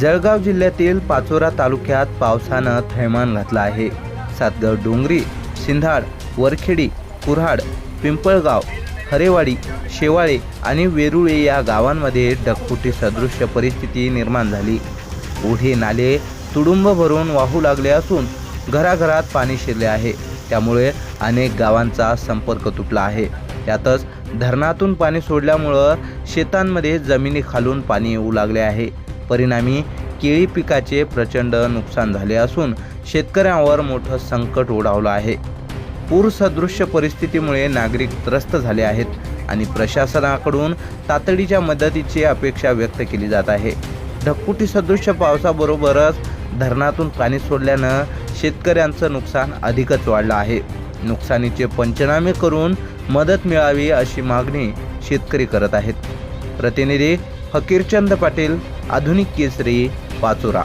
जळगाव जिल्ह्यातील पाचोरा तालुक्यात पावसानं थैमान घातलं आहे. सातगाव डोंगरी सिंधाड वरखेडी कुऱ्हाड पिंपळगाव हरेवाडी शेवाळे आणि वेरुळे या गावांमध्ये ढगफुटी सदृश्य परिस्थिती निर्माण झाली. ओढे नाले तुडुंब भरून वाहू लागले असून घराघरात पाणी शिरले आहे. त्यामुळे अनेक गावांचा संपर्क तुटला आहे. त्यातच धरणातून पाणी सोडल्यामुळं शेतांमध्ये जमिनी खालून पाणी येऊ लागले आहे. परिणामी केळी पिकाचे प्रचंड नुकसान झाले असून शेतकऱ्यांवर मोठं संकट ओढावलं आहे. पूरसदृश्य परिस्थितीमुळे नागरिक त्रस्त झाले आहेत आणि प्रशासनाकडून तातडीच्या मदतीची अपेक्षा व्यक्त केली जात आहे. ढगफुटी सदृश्य पावसाबरोबरच धरणातून पाणी सोडल्यानं शेतकऱ्यांचं नुकसान अधिकच वाढलं आहे. नुकसानीचे पंचनामे करून मदत मिळावी अशी मागणी शेतकरी करत आहेत. प्रतिनिधी हकीरचंद पाटील आधुनिक केसरी पाचोरा.